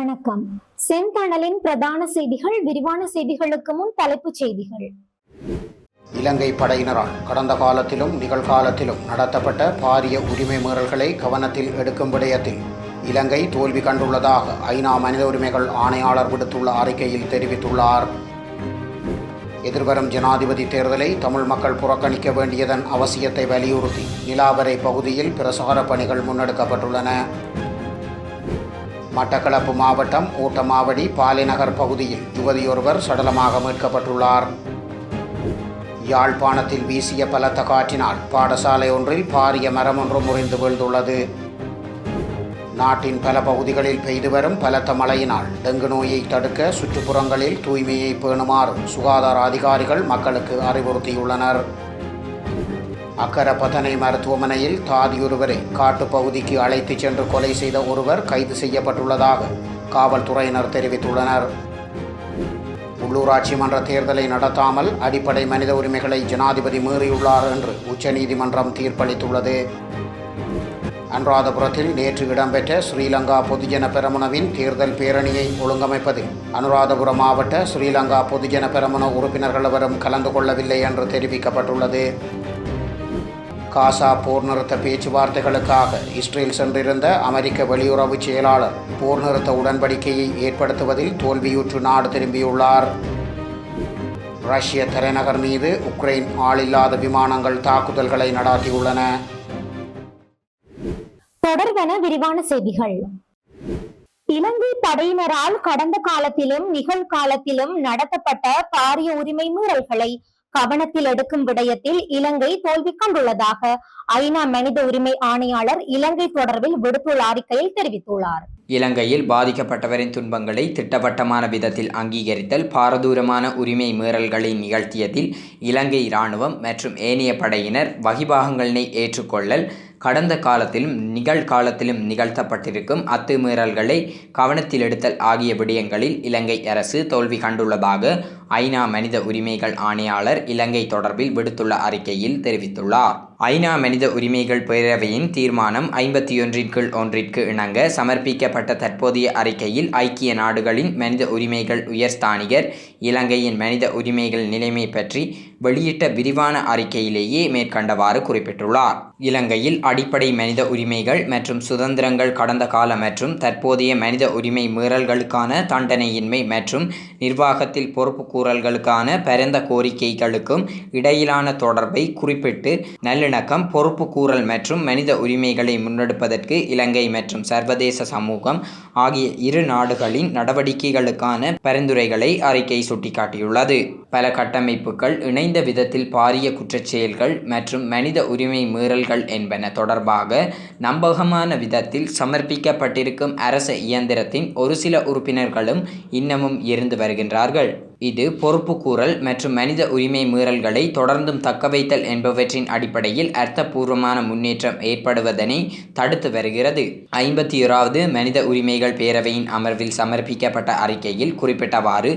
வணக்கம். செந்தணலின் பிரதான செய்திகள் விரிவான செய்திகளுக்கு முன் தலைப்புச் செய்திகள். இலங்கை படையினரால் கடந்த காலத்திலும் நிகழ்காலத்திலும் நடத்தப்பட்ட பாரிய உரிமை மீறல்களை கவனத்தில் எடுக்கும் விடயத்தில் இலங்கை தோல்வி கண்டுள்ளதாக ஐநா மனித உரிமைகள் ஆணையாளர் விடுத்துள்ள அறிக்கையில் தெரிவித்துள்ளார். எதிர்வரும் ஜனாதிபதி தேர்தலை தமிழ் மக்கள் புறக்கணிக்க வேண்டியதன் அவசியத்தை வலியுறுத்தி நிலாவரை பகுதியில் பிரசார பணிகள் முன்னெடுக்கப்பட்டுள்ளன. மட்டக்களப்பு மாவட்டம் ஊட்டமாவடி பாலிநகர் பகுதியில் யுவதியொருவர் சடலமாக மீட்கப்பட்டுள்ளார். யாழ்ப்பாணத்தில் வீசிய பலத்த காற்றினால் பாடசாலை ஒன்றில் பாரிய மரம் ஒன்று முறிந்து வீழ்ந்துள்ளது. நாட்டின் பல பகுதிகளில் பெய்து வரும் பலத்த மழையினால் டெங்கு நோயை தடுக்க சுற்றுப்புறங்களில் தூய்மையை பேணுமாறு சுகாதார அதிகாரிகள் மக்களுக்கு அறிவுறுத்தியுள்ளனர். அக்கரப்பதனை மருத்துவமனையில் தாதியொருவரை காட்டுப்பகுதிக்கு அழைத்துச் சென்று கொலை செய்த ஒருவர் கைது செய்யப்பட்டுள்ளதாக காவல்துறையினர் தெரிவித்துள்ளனர். உள்ளூராட்சி மன்ற தேர்தலை நடத்தாமல் அடிப்படை மனித உரிமைகளை ஜனாதிபதி மீறியுள்ளார் என்று உச்சநீதிமன்றம் தீர்ப்பளித்துள்ளது. அனுராதபுரத்தில் நேற்று இடம்பெற்ற ஸ்ரீலங்கா பொதுஜன பெரமுனவின் தேர்தல் பேரணியை ஒழுங்கமைப்பதில் அனுராதபுரம் மாவட்ட ஸ்ரீலங்கா பொதுஜன பெரமுன உறுப்பினர்கள் அவரும் கலந்து கொள்ளவில்லை என்று தெரிவிக்கப்பட்டுள்ளது. காசா போர் நிறுத்த பேச்சுவார்த்தைகளுக்காக இஸ்ரேல் சென்றிருந்த அமெரிக்க வெளியுறவு செயலாளர் போர் நிறுத்த உடன்படிக்கையை ஏற்படுத்துவதில் தோல்வியுற்று நாடு திரும்பியுள்ளார். ரஷ்ய தலைநகர் மீது உக்ரைன் ஆளில்லாத விமானங்கள் தாக்குதல்களை நடாத்தியுள்ளன. தொடர்வன விரிவான செய்திகள். இலங்கை படையினரால் கடந்த காலத்திலும் நிகழ்காலத்திலும் நடத்தப்பட்ட பாரிய உரிமை மீறல்களை கவனத்தில் எடுக்கும் விடயத்தில் இலங்கை தோல்வி கண்டுள்ளதாக ஐநா மனித உரிமை ஆணையாளர் இலங்கை தொடர்பில் விடுத்துள்ள அறிக்கையில் தெரிவித்துள்ளார். இலங்கையில் பாதிக்கப்பட்டவரின் துன்பங்களை திட்டவட்டமான விதத்தில் அங்கீகரித்தல் பாரதூரமான உரிமை மீறல்களை நிகழ்த்தியதில் இலங்கை இராணுவம் மற்றும் ஏனைய படையினர் வகிபாகங்களினை ஏற்றுக்கொள்ளல் கடந்த காலத்திலும் நிகழ்காலத்திலும் நிகழ்த்தப்பட்டிருக்கும் அத்துமீறல்களை கவனத்தில் எடுத்தல் ஆகிய விடயங்களில் இலங்கை அரசு தோல்வி கண்டுள்ளதாக ஐநா மனித உரிமைகள் ஆணையாளர் இலங்கை தொடர்பில் விடுத்துள்ள அறிக்கையில் தெரிவித்துள்ளார். ஐநா மனித உரிமைகள் பேரவையின் தீர்மானம் ஐம்பத்தி ஒன்றின் கீழ் ஒன்றிற்கு இணங்க சமர்ப்பிக்கப்பட்ட தற்போதைய அறிக்கையில் ஐக்கிய நாடுகளின் மனித உரிமைகள் உயர்ஸ்தானிகர் இலங்கையின் மனித உரிமைகள் நிலைமை பற்றி வெளியிட்ட விரிவான அறிக்கையிலேயே மேற்கண்டவாறு குறிப்பிட்டுள்ளார். இலங்கையில் அடிப்படை மனித உரிமைகள் மற்றும் சுதந்திரங்கள் கடந்த கால மற்றும் தற்போதைய மனித உரிமை மீறல்களுக்கான தண்டனையின்மை மற்றும் நிர்வாகத்தில் பொறுப்பு கூறல்களுக்கான பரந்த கோரிக்கைகளுக்கும் இடையிலான தொடர்பை குறிப்பிட்டு நல்லிணக்கம் பொறுப்பு கூறல் மற்றும் மனித உரிமைகளை முன்னெடுப்பதற்கு இலங்கை மற்றும் சர்வதேச சமூகம் ஆகிய இரு நாடுகளின் நடவடிக்கைகளுக்கான பரிந்துரைகளை அறிக்கை சுட்டிக்காட்டியுள்ளது. பல கட்டமைப்புகள் இணைந்த விதத்தில் பாரிய குற்றச்செயல்கள் மற்றும் மனித உரிமை மீறல்கள் என்பன தொடர்பாக நம்பகமான விதத்தில் சமர்ப்பிக்கப்பட்டிருக்கும் அரச இயந்திரத்தின் ஒரு சில உறுப்பினர்களும் இன்னமும் இருந்து வருகின்றார்கள். இது பொறுப்புக்கூறல் மற்றும் மனித உரிமை மீறல்களை தொடர்ந்தும் தக்கவைத்தல் என்பவற்றின் அடிப்படையில் அர்த்தபூர்வமான முன்னேற்றம் ஏற்படுவதனை தடுத்து வருகிறது. ஐம்பத்தி ஓராவது மனித உரிமைகள் பேரவையின் அமர்வில் சமர்ப்பிக்கப்பட்ட அறிக்கையில் குறிப்பிட்டவாறு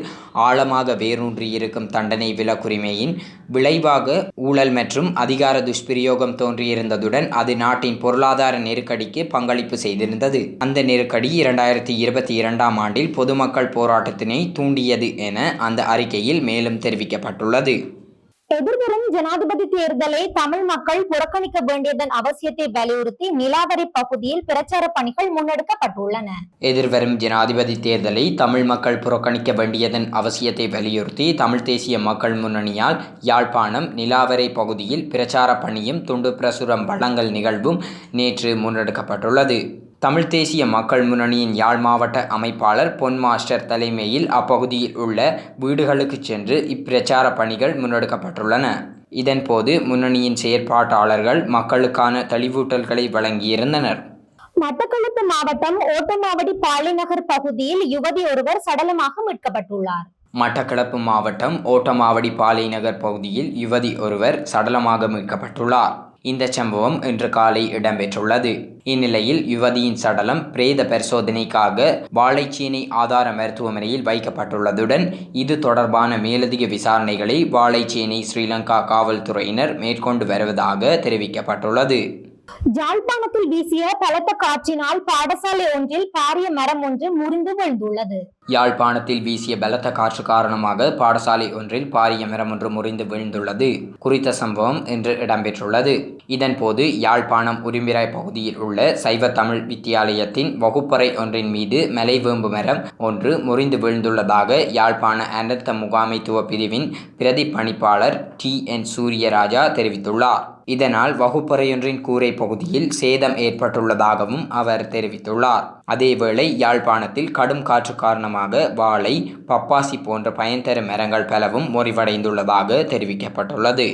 ஆழமாக வேரூன்றியிருக்கும் தண்டனை விலக்குரிமையின் விளைவாக ஊழல் மற்றும் அதிகார துஷ்பிரயோகம் தோன்றியிருந்ததுடன் அது நாட்டின் பொருளாதார நெருக்கடிக்கு பங்களிப்பு செய்திருந்தது. அந்த நெருக்கடி இரண்டாயிரத்தி இருபத்தி இரண்டாம் ஆண்டில் பொதுமக்கள் போராட்டத்தினை தூண்டியது என அந்த அறிக்கையில் மேலும் தெரிவிக்கப்பட்டுள்ளது. எதிர்வரும் ஜனாதிபதி தேர்தலை தமிழ் மக்கள் புறக்கணிக்க வேண்டியதன் அவசியத்தை வலியுறுத்தி நிலாவரி பகுதியில் பிரச்சார பணிகள் முன்னெடுக்கப்பட்டுள்ளன. எதிர்வரும் ஜனாதிபதி தேர்தலை தமிழ் மக்கள் புறக்கணிக்க வேண்டியதன் அவசியத்தை வலியுறுத்தி தமிழ் தேசிய மக்கள் முன்னணியால் யாழ்ப்பாணம் நிலாவரை பகுதியில் பிரச்சார பணியும் துண்டு பிரசுரம் வழங்கல் நிகழ்வும் நேற்று முன்னெடுக்கப்பட்டுள்ளது. தமிழ் தேசிய மக்கள் முன்னணியின் யாழ் மாவட்ட அமைப்பாளர் பொன் மாஸ்டர் தலைமையில் அப்பகுதியில் உள்ள வீடுகளுக்கு சென்று இப்பிரச்சார பணிகள் முன்னெடுக்கப்பட்டுள்ளன. இதன்போது முன்னணியின் செயற்பாட்டாளர்கள் மக்களுக்கான தெளிவூட்டல்களை வழங்கியிருந்தனர். மட்டக்களப்பு மாவட்டம் ஓட்டமாவடி பாலிநகர் பகுதியில் யுவதி ஒருவர் சடலமாக மீட்கப்பட்டுள்ளார். மட்டக்களப்பு மாவட்டம் ஓட்டமாவடி பாலைநகர் பகுதியில் யுவதி ஒருவர் சடலமாக மீட்கப்பட்டுள்ளார். இந்த சம்பவம் இன்று காலை இடம்பெற்றுள்ளது. இந்நிலையில் யுவதியின் சடலம் பிரேத பரிசோதனைக்காக வாழைச்சீனை ஆதார மருத்துவமனையில் வைக்கப்பட்டுள்ளதுடன் இது தொடர்பான மேலதிக விசாரணைகளை வாழைச்சேனை ஸ்ரீலங்கா காவல்துறையினர் மேற்கொண்டு வருவதாக தெரிவிக்கப்பட்டுள்ளது. ஜாழ்ப்பாணத்தில் வீசிய பலத்த காற்றினால் பாடசாலை ஒன்றில் பாரிய மரம் ஒன்று முறிந்து விழுந்துள்ளது. யாழ்ப்பாணத்தில் வீசிய பலத்த காற்று காரணமாக பாடசாலை ஒன்றில் பாரிய மரம் ஒன்று முறிந்து வீழ்ந்துள்ளது. குறித்த சம்பவம் இன்று இடம்பெற்றுள்ளது. இதன்போது யாழ்ப்பாணம் உரிமிராய் பகுதியில் உள்ள சைவ தமிழ் வித்தியாலயத்தின் வகுப்பறை ஒன்றின் மீது மலைவேம்பு மரம் ஒன்று முறிந்து வீழ்ந்துள்ளதாக யாழ்ப்பாண அனர்த்த முகாமைத்துவ பிரிவின் பிரதி பணிப்பாளர் டி. என். சூரியராஜா தெரிவித்துள்ளார். இதனால் வகுப்பறையொன்றின் கூரை பகுதியில் சேதம் ஏற்பட்டுள்ளதாகவும் அவர் தெரிவித்துள்ளார். அதேவேளை யாழ்ப்பாணத்தில் கடும் காற்று காரணமாக வாழை பப்பாசி போன்ற பயன் தரும் மரங்கள் பலவும் முறிவடைந்துள்ளதாக தெரிவிக்கப்பட்டுள்ளது.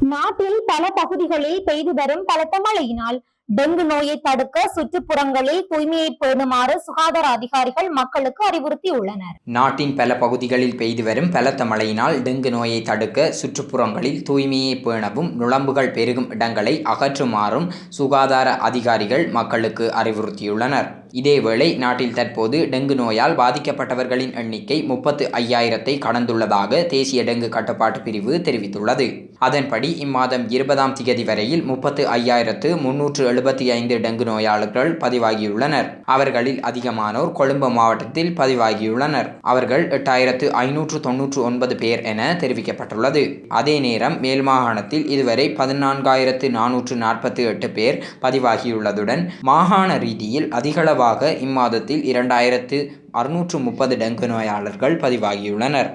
நாட்டில் பல பகுதிகளில் பெய்து வரும் பலத்த மழையினால் டெங்கு நோயை தடுக்க சுற்றுப்புறங்களில் தூய்மையை பேணுமாறு சுகாதார அதிகாரிகள் மக்களுக்கு அறிவுறுத்தியுள்ளனர். நாட்டின் பல பகுதிகளில் பெய்து வரும் பலத்த மழையினால் டெங்கு நோயை தடுக்க சுற்றுப்புறங்களில் தூய்மையை பேணவும் நுளம்புகள் பெருகும் இடங்களை அகற்றுமாறும் சுகாதார அதிகாரிகள் மக்களுக்கு அறிவுறுத்தியுள்ளனர். இதேவேளை நாட்டில் தற்போது டெங்கு நோயால் பாதிக்கப்பட்டவர்களின் எண்ணிக்கை முப்பத்து ஐயாயிரத்தை கடந்துள்ளதாக தேசிய டெங்கு கட்டுப்பாட்டு பிரிவு தெரிவித்துள்ளது. அதன்படி இம்மாதம் இருபதாம் திகதி வரையில் முப்பத்து ஐயாயிரத்து முன்னூற்று எழுபத்தி ஐந்து டெங்கு நோயாளர்கள் பதிவாகியுள்ளனர். அவர்களில் அதிகமானோர் கொழும்பு மாவட்டத்தில் பதிவாகியுள்ளனர். அவர்கள் எட்டாயிரத்து ஐநூற்று தொன்னூற்று ஒன்பது பேர் என தெரிவிக்கப்பட்டுள்ளது. அதே நேரம் மேல் மாகாணத்தில் இதுவரை பதினான்காயிரத்து நானூற்று நாற்பத்தி எட்டு பேர் பதிவாகியுள்ளதுடன் மாகாண ரீதியில் குறைவாக இம்மாதத்தில் இரண்டாயிரத்து அறுநூற்று முப்பது டெங்கு நோயாளர்கள் பதிவாகியுள்ளனர்.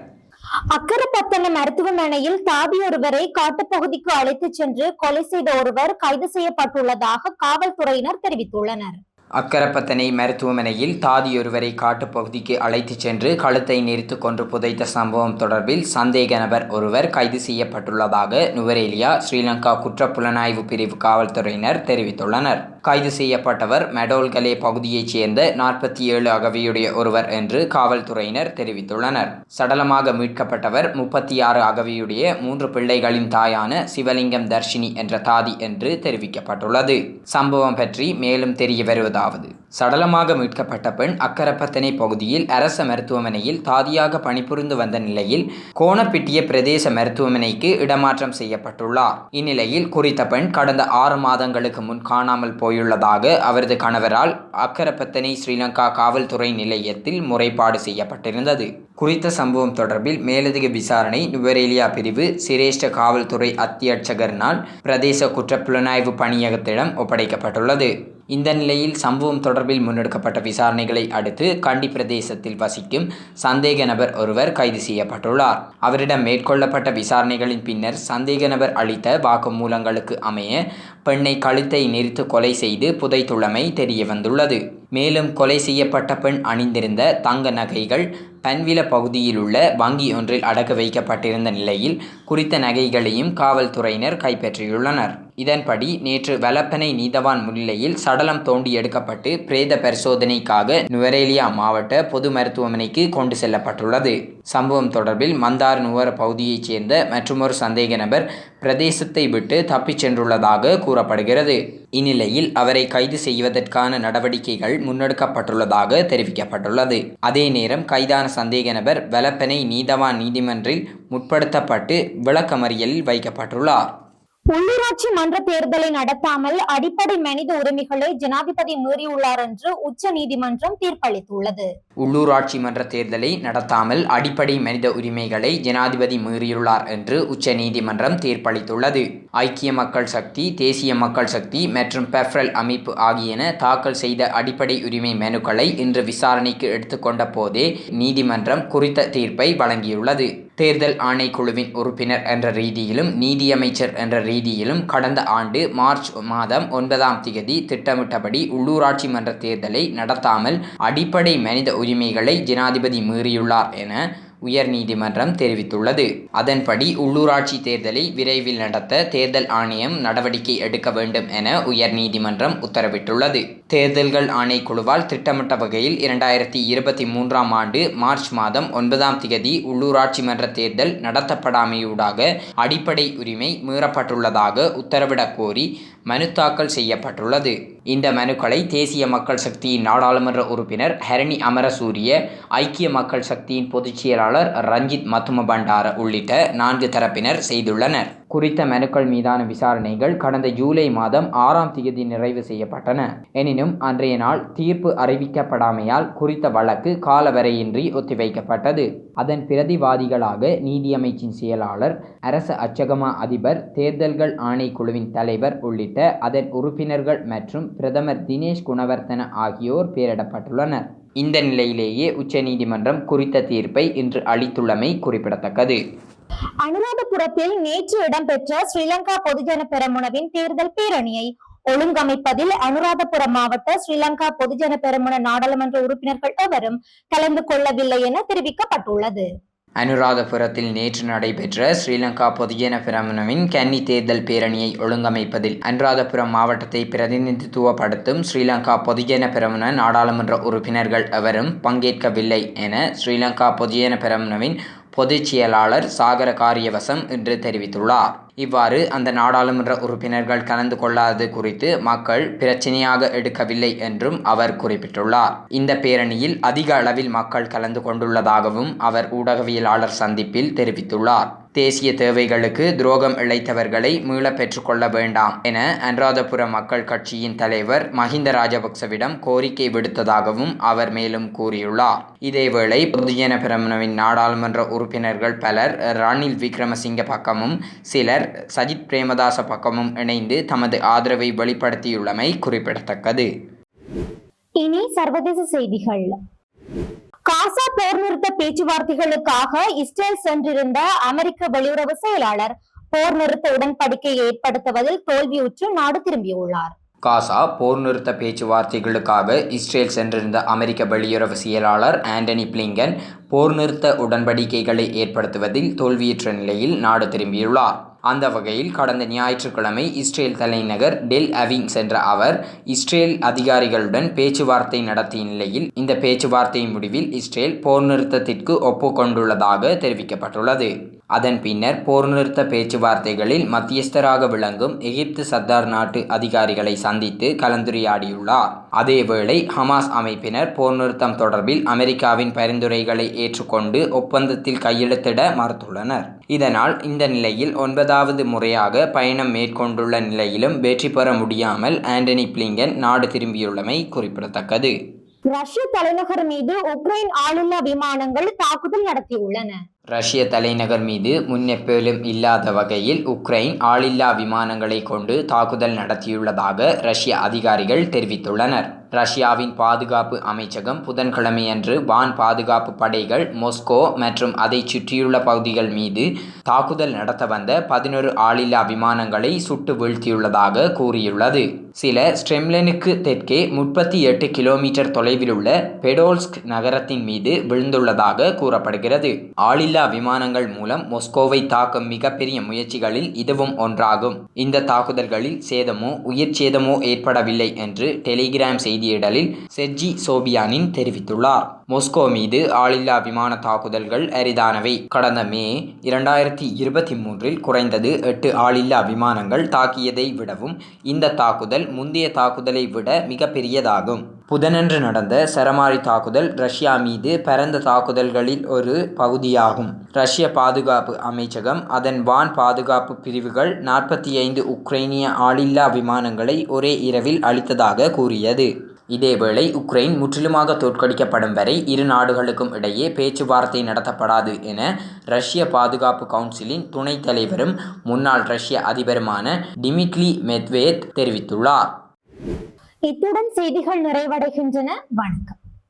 அக்கரப்பத்தன மருத்துவமனையில் தாதி ஒருவரை காட்டுப்பகுதிக்கு அழைத்துச் சென்று கொலை செய்த ஒருவர் கைது செய்யப்பட்டுள்ளதாக காவல்துறையினர் தெரிவித்துள்ளனர். அக்கரப்பத்தனை மருத்துவமனையில் தாதியொருவரை காட்டுப்பகுதிக்கு அழைத்துச் சென்று கழுத்தை நெரித்து கொன்று புதைத்த சம்பவம் தொடர்பில் சந்தேக நபர் ஒருவர் கைது செய்யப்பட்டுள்ளதாக நுவரேலியா ஸ்ரீலங்கா குற்றப்புலனாய்வு பிரிவு காவல்துறையினர் தெரிவித்துள்ளனர். கைது செய்யப்பட்டவர் மெடோல்கலே பகுதியைச் சேர்ந்த நாற்பத்தி ஏழு அகவியுடைய ஒருவர் என்று காவல்துறையினர் தெரிவித்துள்ளனர். சடலமாக மீட்கப்பட்டவர் முப்பத்தி ஆறு அகவியுடைய மூன்று பிள்ளைகளின் தாயான சிவலிங்கம் தர்ஷினி என்ற தாதி என்று தெரிவிக்கப்பட்டுள்ளது. சம்பவம் பற்றி மேலும் தெரிய அதாவது சடலமாக மீட்கப்பட்ட பெண் அக்கரப்பத்தனை பகுதியில் அரச மருத்துவமனையில் தாதியாக பணிபுரிந்து வந்த நிலையில் கோணப்பிட்டிய பிரதேச மருத்துவமனைக்கு இடமாற்றம் செய்யப்பட்டுள்ளார். இந்நிலையில் குறித்த பெண் கடந்த ஆறு மாதங்களுக்கு முன் காணாமல் போயுள்ளதாக அவரது கணவரால் அக்கரப்பத்தனை ஸ்ரீலங்கா காவல்துறை நிலையத்தில் முறைப்பாடு செய்யப்பட்டிருந்தது. குறித்த சம்பவம் தொடர்பில் மேலதிக விசாரணை நுவரேலியா பிரிவு சிரேஷ்ட காவல்துறை அத்தியட்சகரினால் பிரதேச குற்றப்புலனாய்வு பணியகத்திடம் ஒப்படைக்கப்பட்டுள்ளது. இந்த நிலையில் சம்பவம் தொடர்பில் முன்னெடுக்கப்பட்ட விசாரணைகளை அடுத்து கண்டி பிரதேசத்தில் வசிக்கும் சந்தேக நபர் ஒருவர் கைது செய்யப்பட்டுள்ளார். அவரிடம் மேற்கொள்ளப்பட்ட விசாரணைகளின் பின்னர் சந்தேக நபர் அளித்த வாக்குமூலங்களுக்கு அமைய பெண்ணை கழுத்தை நெரித்து கொலை செய்து புதைத்துள்ளமை தெரிய வந்துள்ளது மேலும் கொலை செய்யப்பட்ட பெண் அணிந்திருந்த தங்க நகைகள் பன்வில பகுதியில் உள்ள வங்கி ஒன்றில் அடக்க வைக்கப்பட்டிருந்த நிலையில் குறித்த நகைகளையும் காவல்துறையினர் கைப்பற்றியுள்ளனர். இதன்படி நேற்று வலப்பனை நீதவான் முன்னிலையில் சடலம் தோண்டி எடுக்கப்பட்டு பிரேத பரிசோதனைக்காக நுவரேலியா மாவட்ட பொது மருத்துவமனைக்கு கொண்டு செல்லப்பட்டுள்ளது. சம்பவம் தொடர்பில் மந்தார் நுவர பகுதியைச் சேர்ந்த மற்றொரு சந்தேக நபர் பிரதேசத்தை விட்டு தப்பிச் சென்றுள்ளதாக கூறப்படுகிறது. இந்நிலையில் அவரை கைது செய்வதற்கான நடவடிக்கைகள் முன்னெடுக்கப்பட்டுள்ளதாக தெரிவிக்கப்பட்டுள்ளது. அதே நேரம் கைதான சந்தேக நபர் வலப்பனை நீதவான் நீதிமன்றில் முற்படுத்தப்பட்டு விளக்கமறியலில் வைக்கப்பட்டுள்ளார். உள்ளூராட்சி மன்ற தேர்தலை நடத்தாமல் அடிப்படை மனித உரிமைகளை ஜனாதிபதி மீறியுள்ளார் என்று உச்ச நீதிமன்றம் தீர்ப்பளித்துள்ளது. உள்ளூராட்சி மன்ற தேர்தலை நடத்தாமல் அடிப்படை மனித உரிமைகளை ஜனாதிபதி மீறியுள்ளார் என்று உச்ச நீதிமன்றம் தீர்ப்பளித்துள்ளது. ஐக்கிய மக்கள் சக்தி தேசிய மக்கள் சக்தி மற்றும் பெஃப்ரல் அமைப்பு ஆகியன தாக்கல் செய்த அடிப்படை உரிமை மனுக்களை இன்று விசாரணைக்கு எடுத்துக்கொண்ட போதே நீதிமன்றம் குறித்த தீர்ப்பை வழங்கியுள்ளது. தேர்தல் ஆணைக்குழுவின் உறுப்பினர் என்ற ரீதியிலும் நீதியமைச்சர் என்ற ரீதியிலும் கடந்த ஆண்டு மார்ச் மாதம் ஒன்பதாம் திகதி திட்டமிட்டபடி உள்ளூராட்சி மன்ற தேர்தலை நடத்தாமல் அடிப்படை மனித உரிமைகளை ஜனாதிபதி மீறியுள்ளார் என உயர்நீதிமன்றம் தெரிவித்துள்ளது. அதன்படி உள்ளூராட்சி தேர்தலை விரைவில் நடத்த தேர்தல் ஆணையம் நடவடிக்கை எடுக்க வேண்டும் என உயர்நீதிமன்றம் உத்தரவிட்டுள்ளது. தேர்தல்கள் ஆணைக்குழுவால் திட்டமிட்ட வகையில் இரண்டாயிரத்தி இருபத்தி மூன்றாம் ஆண்டு மார்ச் மாதம் ஒன்பதாம் திகதி உள்ளூராட்சி மன்ற தேர்தல் நடத்தப்படாமையூடாக அடிப்படை உரிமை மீறப்பட்டுள்ளதாக உத்தரவிடக் கோரி மனு தாக்கல் செய்யப்பட்டுள்ளது. இந்த மனுக்களை தேசிய மக்கள் சக்தியின் நாடாளுமன்ற உறுப்பினர் ஹரணி அமரசூரிய ஐக்கிய மக்கள் சக்தியின் பொதுச் செயலாளர் ரஞ்சித் மத்தும பண்டார உள்ளிட்ட நான்கு தரப்பினர் செய்துள்ளனர். குறித்த மனுக்கள் மீதான விசாரணைகள் கடந்த ஜூலை மாதம் ஆறாம் தேதி நிறைவு செய்யப்பட்டன. எனினும் அன்றைய நாள் தீர்ப்பு அறிவிக்கப்படாமையால் குறித்த வழக்கு காலவரையின்றி ஒத்திவைக்கப்பட்டது. அதன் பிரதிவாதிகளாக நீதியமைச்சின் செயலாளர் அரச அச்சகமா அதிபர் தேர்தல்கள் ஆணைக்குழுவின் தலைவர் உள்ளிட்ட அதன் உறுப்பினர்கள் மற்றும் பிரதமர் தினேஷ் குணவர்த்தன ஆகியோர் பெயரிடப்பட்டுள்ளனர். இந்த நிலையிலேயே உச்சநீதிமன்றம் குறித்த தீர்ப்பை இன்று அளித்துள்ளமை குறிப்பிடத்தக்கது. அனுராதபுரத்தில் நேற்று இடம்பெற்ற ஸ்ரீலங்கா பொதுஜன பெரமுனவின் தேர்தல் பேரணியை ஒழுங்கமைப்பதில் அனுராதபுரம் மாவட்ட ஸ்ரீலங்கா பொதுஜன பெருமுன நாடாளுமன்ற உறுப்பினர்கள் எவரும் கலந்து கொள்ளவில்லை என தெரிவிக்கப்பட்டுள்ளது. அனுராதபுரத்தில் நேற்று நடைபெற்ற ஸ்ரீலங்கா பொதுஜன பிரமணவின் கன்னி தேர்தல் பேரணியை ஒழுங்கமைப்பதில் அனுராதபுரம் மாவட்டத்தை பிரதிநிதித்துவப்படுத்தும் ஸ்ரீலங்கா பொதுஜன பிரமண நாடாளுமன்ற உறுப்பினர்கள் எவரும் பங்கேற்கவில்லை என ஸ்ரீலங்கா பொதுஜன பிரமணவின் பொதுச் செயலாளர் சாகர காரியவசம் என்று தெரிவித்துள்ளார். இவ்வாறு அந்த நாடாளுமன்ற உறுப்பினர்கள் கலந்து கொள்ளாதது குறித்து மக்கள் பிரச்சனையாக எடுக்கவில்லை என்றும் அவர் குறிப்பிட்டுள்ளார். இந்த பேரணியில் அதிக அளவில் மக்கள் கலந்து கொண்டுள்ளதாகவும் அவர் ஊடகவியலாளர் சந்திப்பில் தெரிவித்துள்ளார். தேசிய தேவைகளுக்கு துரோகம் இழைத்தவர்களை மீள பெற்றுக்கொள்ள வேண்டாம் என அனுராதபுர மக்கள் கட்சியின் தலைவர் மஹிந்த ராஜபக்சவிடம் கோரிக்கை விடுத்ததாகவும் அவர் மேலும் கூறியுள்ளார். இதேவேளை பொதுஜன பிரமணவின் நாடாளுமன்ற உறுப்பினர்கள் பலர் ரணில் விக்ரமசிங்க பக்கமும் சிலர் சஜித் பிரேமதாச பக்கமும் இணைந்து தமது ஆதரவை வெளிப்படுத்தியுள்ளமை குறிப்பிடத்தக்கது. இனி சர்வதேச செய்திகள். காசா போர் நிறுத்த பேச்சுவார்த்தைகளுக்காக இஸ்ரேல் சென்றிருந்த அமெரிக்க வெளியுறவு செயலாளர் போர் நிறுத்த உடன்படிக்கையை ஏற்படுத்துவதில் தோல்வியுற்று நாடு திரும்பியுள்ளார். காசா போர் நிறுத்த பேச்சுவார்த்தைகளுக்காக இஸ்ரேல் சென்றிருந்த அமெரிக்க வெளியுறவு செயலாளர் ஆண்டனி பிளிங்கன் போர் நிறுத்த உடன்படிக்கைகளை ஏற்படுத்துவதில் தோல்வியுற்ற நிலையில் நாடு திரும்பியுள்ளார். அந்த வகையில் கடந்த ஞாயிற்றுக்கிழமை இஸ்ரேல் தலைநகர் டெல் அவிங் சென்ற அவர் இஸ்ரேல் அதிகாரிகளுடன் பேச்சுவார்த்தை நடத்திய நிலையில் இந்த பேச்சுவார்த்தை முடிவில் இஸ்ரேல் போர் நிறுத்தத்திற்கு ஒப்புக்கொண்டுள்ளதாக தெரிவிக்கப்பட்டுள்ளது. அதன் பின்னர் போர் நிறுத்த பேச்சுவார்த்தைகளில் மத்தியஸ்தராக விளங்கும் எகிப்து சத்தார் நாட்டு அதிகாரிகளை சந்தித்து கலந்துரையாடியுள்ளார். அதேவேளை ஹமாஸ் அமைப்பினர் போர் நிறுத்தம் தொடர்பில் அமெரிக்காவின் பரிந்துரைகளை ஏற்றுக்கொண்டு ஒப்பந்தத்தில் கையெழுத்திட மறுத்துள்ளனர். இதனால் இந்த நிலையில் ஒன்பதாவது முறையாக பயணம் மேற்கொண்டுள்ள நிலையிலும் வெற்றி பெற முடியாமல் ஆண்டனி பிளிங்கன் நாடு திரும்பியுள்ளமை குறிப்பிடத்தக்கது. ரஷ்ய தலைநகர் மீது உக்ரைன் ஆளில்லா விமானங்கள் தாக்குதல் நடத்தியுள்ளன. ரஷ்ய தலைநகர் மீது முன்னெப்போலும் இல்லாத வகையில் உக்ரைன் ஆளில்லா விமானங்களை கொண்டு தாக்குதல் நடத்தியுள்ளதாக ரஷ்ய அதிகாரிகள் தெரிவித்துள்ளனர். ரஷ்யாவின் பாதுகாப்பு அமைச்சகம் புதன்கிழமையன்று வான் பாதுகாப்பு படைகள் மொஸ்கோ மற்றும் அதைச் சுற்றியுள்ள பகுதிகள் மீது தாக்குதல் நடத்த வந்த பதினொரு ஆளில்லா விமானங்களை சுட்டு வீழ்த்தியுள்ளதாக கூறியுள்ளது. சில ஸ்ட்ரெம்லனுக்கு தெற்கே முப்பத்தி எட்டு கிலோமீட்டர் தொலைவில் உள்ள பெடோல்ஸ்க் நகரத்தின் மீது விழுந்துள்ளதாக கூறப்படுகிறது. ஆளில்லா விமானங்கள் மூலம் மொஸ்கோவை தாக்கும் மிகப்பெரிய முயற்சிகளில் இதுவும் ஒன்றாகும். இந்த தாக்குதல்களில் சேதமோ உயிர் சேதமோ ஏற்படவில்லை என்று டெலிகிராம் செய்தியிடலில் செர்ஜி சோபியானின் தெரிவித்துள்ளார். மொஸ்கோ மீது ஆளில்லா விமான தாக்குதல்கள் அரிதானவை. கடந்த மே இரண்டாயிரத்தி இருபத்தி மூன்றில் குறைந்தது எட்டு ஆளில்லா விமானங்கள் தாக்கியதை விடவும் இந்த தாக்குதல் முந்தைய தாக்குதலை விட மிகப்பெரியதாகும். புதனன்று நடந்த சரமாரி தாக்குதல் ரஷ்யா மீது பரந்த தாக்குதல்களில் ஒரு பகுதியாகும். ரஷ்ய பாதுகாப்பு அமைச்சகம் அதன் வான் பாதுகாப்பு பிரிவுகள் நாற்பத்தி ஐந்து உக்ரைனிய ஆளில்லா விமானங்களை ஒரே இரவில் அளித்ததாக கூறியது. இதேவேளை உக்ரைன் முற்றிலுமாக தோற்கடிக்கப்படும் வரை இரு நாடுகளுக்கும் இடையே பேச்சுவார்த்தை நடத்தப்படாது என ரஷ்ய பாதுகாப்பு கவுன்சிலின் துணைத் தலைவரும் முன்னாள் ரஷ்ய அதிபருமான டிமிட்லி மெத்வேத் தெரிவித்துள்ளார். இத்துடன் செய்திகள் நிறைவடைகின்றன. வணக்கம்.